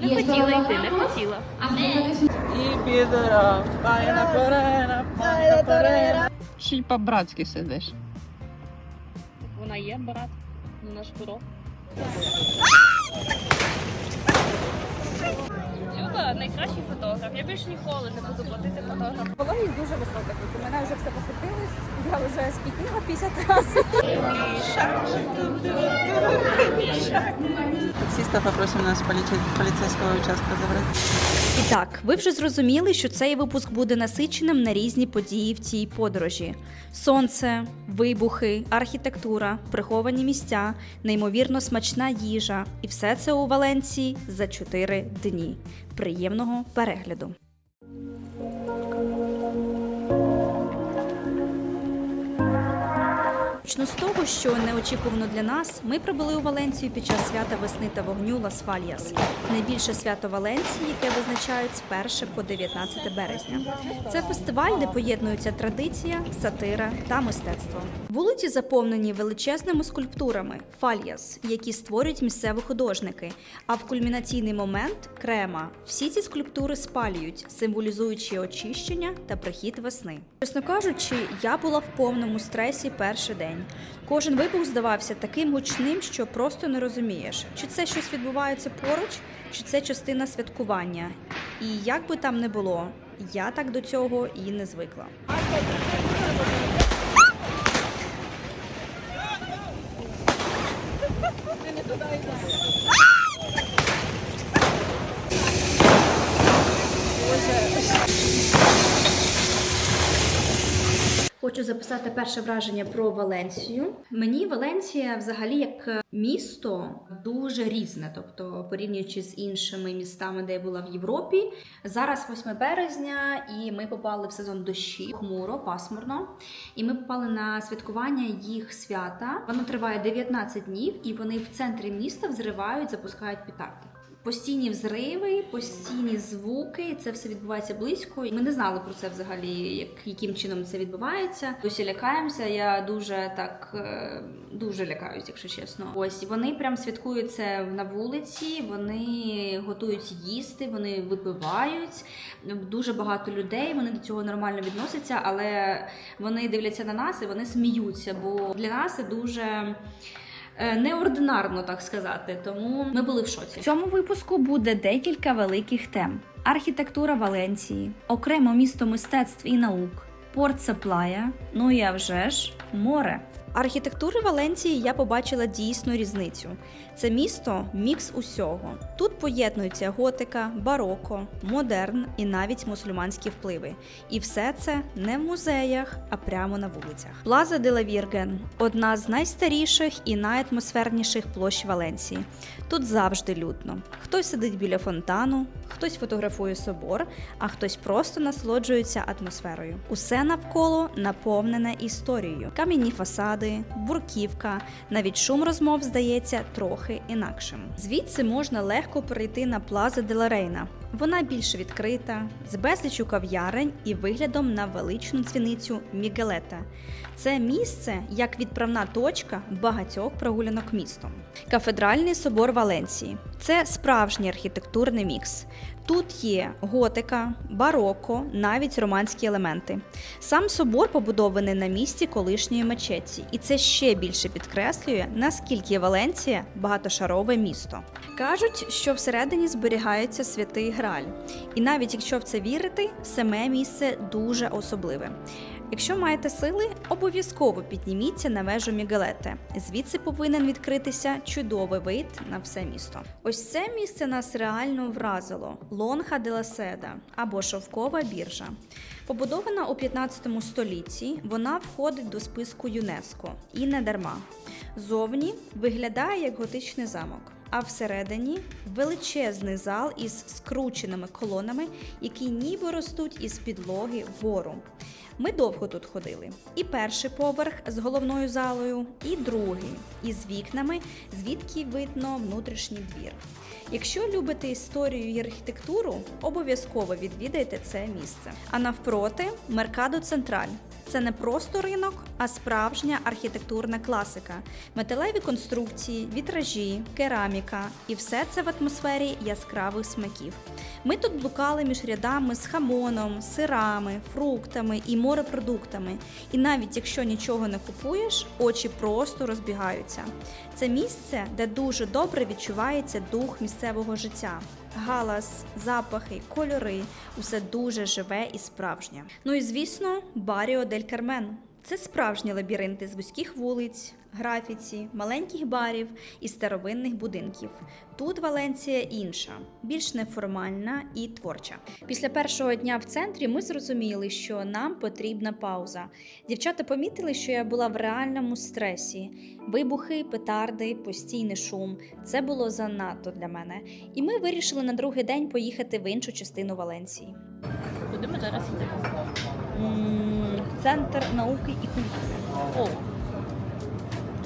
Не хотіла йти, не хотіла. І підора, пайна перена, пайна перена. Ще й по-братськи сидиш. Вона є, брат, на наш бюро. Люба найкращий фотограф. Я більше ніколи не буду платити фотографу. Вологість дуже висока тут. У мене вже все покрутилось. Я вже спітніла 50 разів. Таксиста попросимо нас поліцей- поліцейського участка забрати. І так, ви вже зрозуміли, що цей випуск буде насиченим на різні події в цій подорожі: сонце, вибухи, архітектура, приховані місця, неймовірно смачна їжа. І все це у Валенції за 4 дні. Приємного перегляду! Почну з того, що неочікувано для нас, ми прибули у Валенцію під час свята весни та вогню Лас Фальяс, найбільше свято Валенції, яке визначають з 1 по 19 березня. Це фестиваль, де поєднуються традиція, сатира та мистецтво. Вулиці заповнені величезними скульптурами фальяс, які створюють місцеві художники. А в кульмінаційний момент крема всі ці скульптури спалюють, символізуючи очищення та прихід весни. Чесно кажучи, я була в повному стресі перший день. Кожен вибух здавався таким гучним, що просто не розумієш, чи це щось відбувається поруч, чи це частина святкування. І як би там не було, я так до цього і не звикла. Хочу записати перше враження про Валенсію. Мені Валенсія, взагалі, як місто, дуже різне. Тобто, порівнюючи з іншими містами, де я була в Європі. Зараз 8 березня, і ми попали в сезон дощі, хмуро, пасмурно. І ми попали на святкування їх свята. Воно триває 19 днів, і вони в центрі міста взривають, запускають петарди. Постійні взриви, постійні звуки, це все відбувається близько. Ми не знали про це взагалі, як яким чином це відбувається. Досі лякаємося. Я дуже так е, дуже лякаюсь, якщо чесно. Ось вони прям святкують це на вулиці. Вони готують їсти, вони випивають. Дуже багато людей. Вони до цього нормально відносяться, але вони дивляться на нас і вони сміються. Бо для нас це дуже. Е, Неординарно так сказати, тому ми були в шоці. В цьому випуску буде декілька великих тем: архітектура Валенції, окремо місто мистецтв і наук, порт Саплая, ну і а вже ж море. Архітектури Валенції я побачила дійсну різницю. Це місто мікс усього. Тут поєднуються готика, бароко, модерн і навіть мусульманські впливи. І все це не в музеях, а прямо на вулицях. Плаза де ла Вірген одна з найстаріших і найатмосферніших площ Валенції. Тут завжди людно. Хтось сидить біля фонтану, хтось фотографує собор, а хтось просто насолоджується атмосферою. Усе навколо наповнене історією: кам'яні фасади, бурківка, навіть шум розмов здається трохи інакшим. Звідси можна легко перейти на Плаза де ла Вона більш відкрита, з безлічю кав'ярень і виглядом на величну дзвіницю Мігелета. Це місце як відправна точка багатьох прогулянок містом. Кафедральний собор Валенції це справжній архітектурний мікс. Тут є готика, бароко, навіть романські елементи. Сам собор побудований на місці колишньої мечеті, і це ще більше підкреслює, наскільки Валенція багатошарове місто. Кажуть, що всередині зберігається святий Граль, і навіть якщо в це вірити, саме місце дуже особливе. Якщо маєте сили, обов'язково підніміться на вежу Мігалете. Звідси повинен відкритися чудовий вид на все місто. Ось це місце нас реально вразило: Лонга де Седа або Шовкова біржа. Побудована у 15 столітті, вона входить до списку ЮНЕСКО і не дарма. Зовні виглядає як готичний замок. А всередині величезний зал із скрученими колонами, які ніби ростуть із підлоги вгору. Ми довго тут ходили. І перший поверх з головною залою, і другий із вікнами, звідки видно внутрішній двір. Якщо любите історію і архітектуру, обов'язково відвідайте це місце. А навпроти Меркадо Централь. Це не просто ринок, а справжня архітектурна класика, металеві конструкції, вітражі, кераміка і все це в атмосфері яскравих смаків. Ми тут блукали між рядами з хамоном, сирами, фруктами і морепродуктами. І навіть якщо нічого не купуєш, очі просто розбігаються. Це місце, де дуже добре відчувається дух місцевого життя. Галас, запахи, кольори усе дуже живе і справжнє. Ну і звісно, Баріо дель Кармен. Це справжні лабіринти з вузьких вулиць, графіці, маленьких барів і старовинних будинків. Тут Валенція інша, більш неформальна і творча. Після першого дня в центрі ми зрозуміли, що нам потрібна пауза. Дівчата помітили, що я була в реальному стресі. Вибухи, петарди, постійний шум. Це було занадто для мене. І ми вирішили на другий день поїхати в іншу частину Валенції. Куди ми зараз йдемо? Центр науки і культури. О.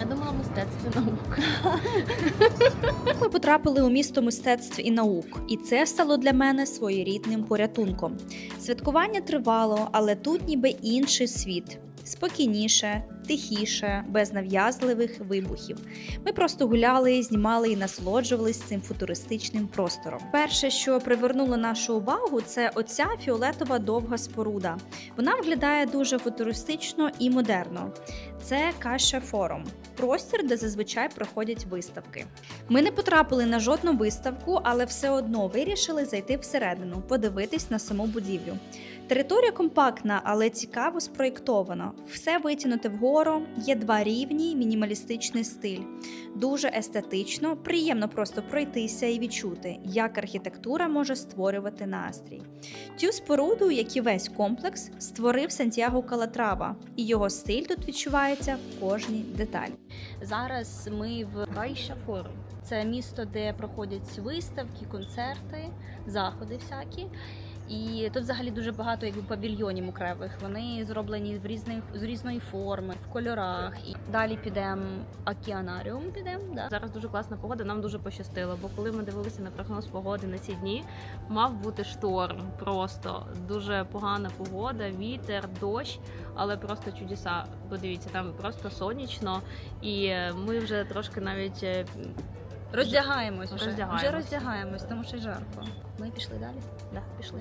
Я думала, мистецтво наука. Ми потрапили у місто мистецтв і наук, і це стало для мене своєрідним порятунком. Святкування тривало, але тут ніби інший світ. Спокійніше, тихіше, без нав'язливих вибухів. Ми просто гуляли, знімали і насолоджувались цим футуристичним простором. Перше, що привернуло нашу увагу, це оця фіолетова довга споруда. Вона виглядає дуже футуристично і модерно. Це Каша Форум, простір, де зазвичай проходять виставки. Ми не потрапили на жодну виставку, але все одно вирішили зайти всередину, подивитись на саму будівлю. Територія компактна, але цікаво спроєктована. Все витягнуте вгору, є два рівні, мінімалістичний стиль. Дуже естетично, приємно просто пройтися і відчути, як архітектура може створювати настрій. Цю споруду, як і весь комплекс, створив Сантьяго Калатрава, і його стиль тут відчувається в кожній деталі. Зараз ми в Байша Форум. Це місто, де проходять виставки, концерти, заходи всякі. І тут взагалі дуже багато якби павільйонів окремих. Вони зроблені в різних з різної форми, в кольорах. І далі підемо океанаріум. Підемо, да. Зараз дуже класна погода, нам дуже пощастило, бо коли ми дивилися на прогноз погоди на ці дні, мав бути шторм. Просто дуже погана погода, вітер, дощ, але просто чудеса. Подивіться, там просто сонячно, і ми вже трошки навіть е, Роздягаємось вже. Роздягаємось. Вже роздягаємось, тому що жарко. Ми пішли далі. да, пішли.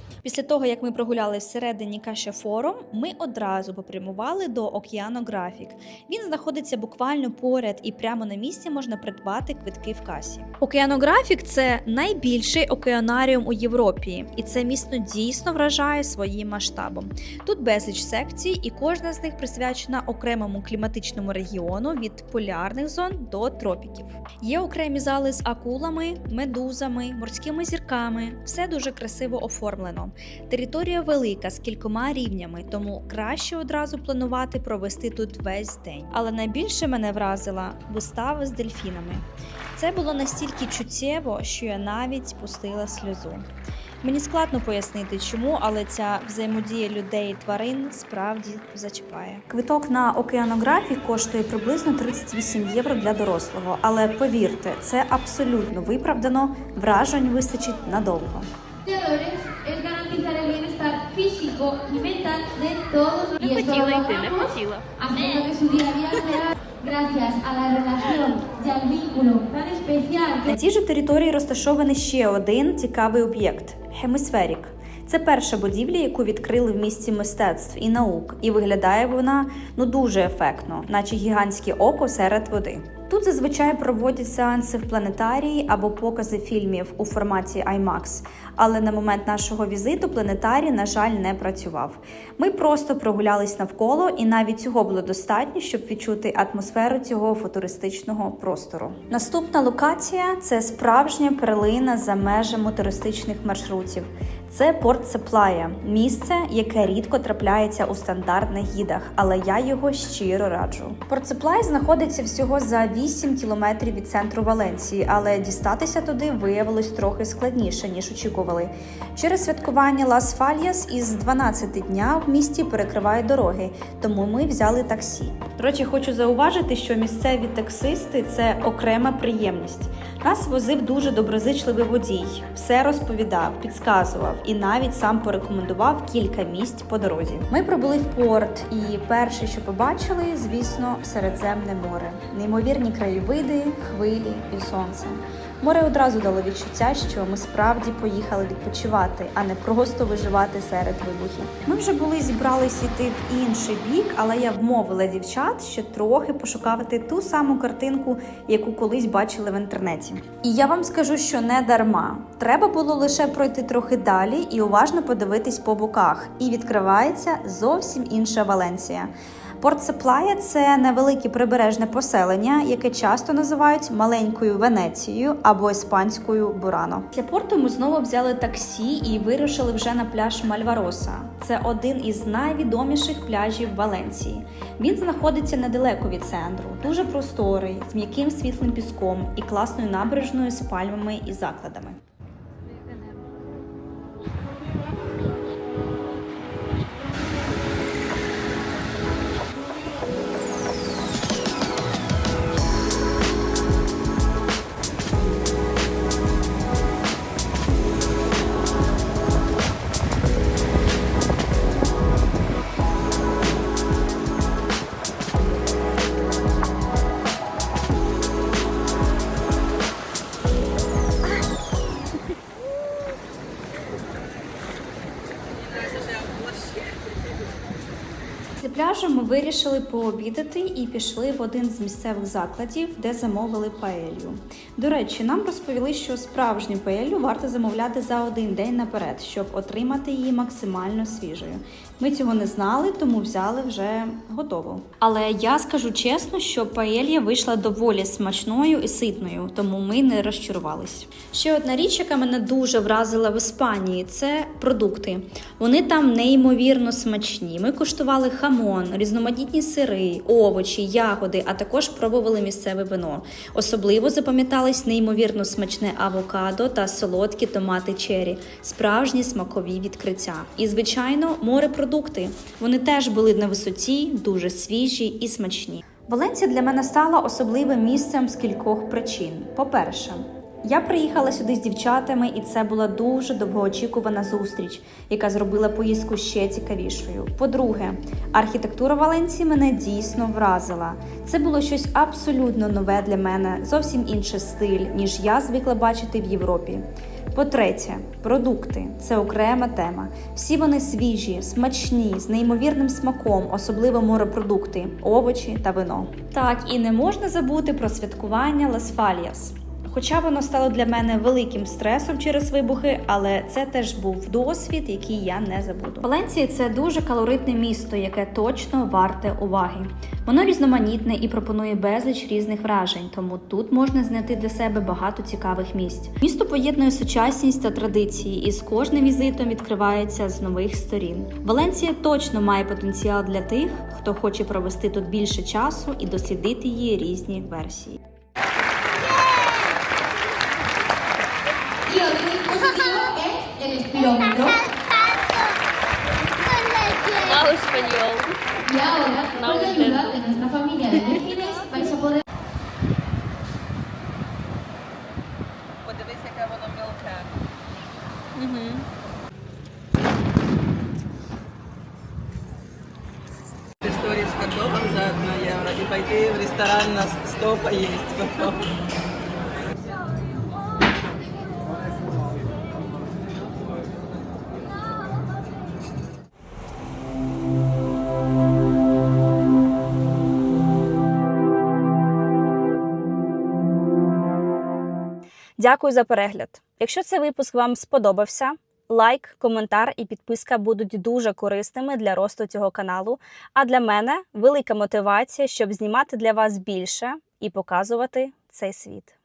Після того, як ми прогуляли всередині Каша Форум, ми одразу попрямували до Океанографік. Він знаходиться буквально поряд і прямо на місці можна придбати квитки в касі. Океанографік це найбільший океанаріум у Європі, і це місто дійсно вражає своїм масштабом. Тут безліч секцій, і кожна з них присвячена окремому кліматичному регіону від полярних зон до тропіків. Є окремі зали з акулами, медузами, морськими зірками. Все дуже красиво оформлено. Територія велика з кількома рівнями, тому краще одразу планувати провести тут весь день. Але найбільше мене вразила вистава з дельфінами. Це було настільки чуттєво, що я навіть пустила сльозу. Мені складно пояснити, чому, але ця взаємодія людей і тварин справді зачіпає. Квиток на океанографі коштує приблизно 38 євро для дорослого, але повірте, це абсолютно виправдано. Вражень вистачить надовго. Físico inventa de todos y esto lo хотіла. haciendo que su día a día sea gracias a la relación y al vínculo tan especial На тій же території розташований ще один цікавий об'єкт хемісферік. Це перша будівля, яку відкрили в місті мистецтв і наук, і виглядає вона ну дуже ефектно, наче гігантське око серед води. Тут зазвичай проводять сеанси в планетарії або покази фільмів у форматі IMAX, але на момент нашого візиту планетарій, на жаль, не працював. Ми просто прогулялись навколо, і навіть цього було достатньо, щоб відчути атмосферу цього футуристичного простору. Наступна локація це справжня перлина за межами туристичних маршрутів. Це порт Сеплая, місце, яке рідко трапляється у стандартних гідах, але я його щиро раджу. Порт Сеплай знаходиться всього за 8 кілометрів від центру Валенції, але дістатися туди виявилось трохи складніше ніж очікували. Через святкування Лас Фальяс із 12 дня в місті перекривають дороги, тому ми взяли таксі. До речі, хочу зауважити, що місцеві таксисти це окрема приємність. Нас возив дуже доброзичливий водій, все розповідав, підказував і навіть сам порекомендував кілька місць по дорозі. Ми прибули в порт, і перше, що побачили, звісно, Середземне море, неймовірні краєвиди, хвилі і сонце. Море одразу дало відчуття, що ми справді поїхали відпочивати, а не просто виживати серед вибухів. Ми вже були зібрались іти в інший бік, але я вмовила дівчат ще трохи пошукати ту саму картинку, яку колись бачили в інтернеті. І я вам скажу, що не дарма. Треба було лише пройти трохи далі і уважно подивитись по боках. І відкривається зовсім інша Валенсія. Порт Сеплая це невелике прибережне поселення, яке часто називають маленькою Венецією або іспанською Бурано. Для порту ми знову взяли таксі і вирушили вже на пляж Мальвароса. Це один із найвідоміших пляжів Валенції. Він знаходиться недалеко від центру, дуже просторий, з м'яким світлим піском і класною набережною з пальмами і закладами. Вирішили пообідати і пішли в один з місцевих закладів, де замовили паелью. До речі, нам розповіли, що справжню паелью варто замовляти за один день наперед, щоб отримати її максимально свіжою. Ми цього не знали, тому взяли вже готову. Але я скажу чесно, що паелья вийшла доволі смачною і ситною, тому ми не розчарувались. Ще одна річ, яка мене дуже вразила в Іспанії, це продукти. Вони там неймовірно смачні. Ми куштували хамон, різноманітні сири, овочі, ягоди, а також пробували місцеве вино. Особливо запам'ятались неймовірно смачне авокадо та солодкі томати чері, справжні смакові відкриття. І, звичайно, морепродукти. Вони теж були на висоті, дуже свіжі і смачні. Валенція для мене стала особливим місцем з кількох причин. По-перше, я приїхала сюди з дівчатами, і це була дуже довгоочікувана зустріч, яка зробила поїздку ще цікавішою. По-друге, архітектура Валенції мене дійсно вразила. Це було щось абсолютно нове для мене, зовсім інший стиль, ніж я звикла бачити в Європі. По-третє, продукти це окрема тема. Всі вони свіжі, смачні, з неймовірним смаком, особливо морепродукти, овочі та вино. Так, і не можна забути про святкування Лас Фаліас. Хоча воно стало для мене великим стресом через вибухи, але це теж був досвід, який я не забуду. Валенція це дуже калоритне місто, яке точно варте уваги. Воно різноманітне і пропонує безліч різних вражень, тому тут можна знайти для себе багато цікавих місць. Місто поєднує сучасність та традиції, і з кожним візитом відкривається з нових сторін. Валенція точно має потенціал для тих, хто хоче провести тут більше часу і дослідити її різні версії. Es el español. Y ahora, No con la ayuda de nuestra familia de delfines, vais a poder Подивись, яке воно. История с за 1 евро и пойти в ресторан на 100 поесть потом. Дякую за перегляд. Якщо цей випуск вам сподобався, лайк, коментар і підписка будуть дуже корисними для росту цього каналу. А для мене велика мотивація, щоб знімати для вас більше і показувати цей світ.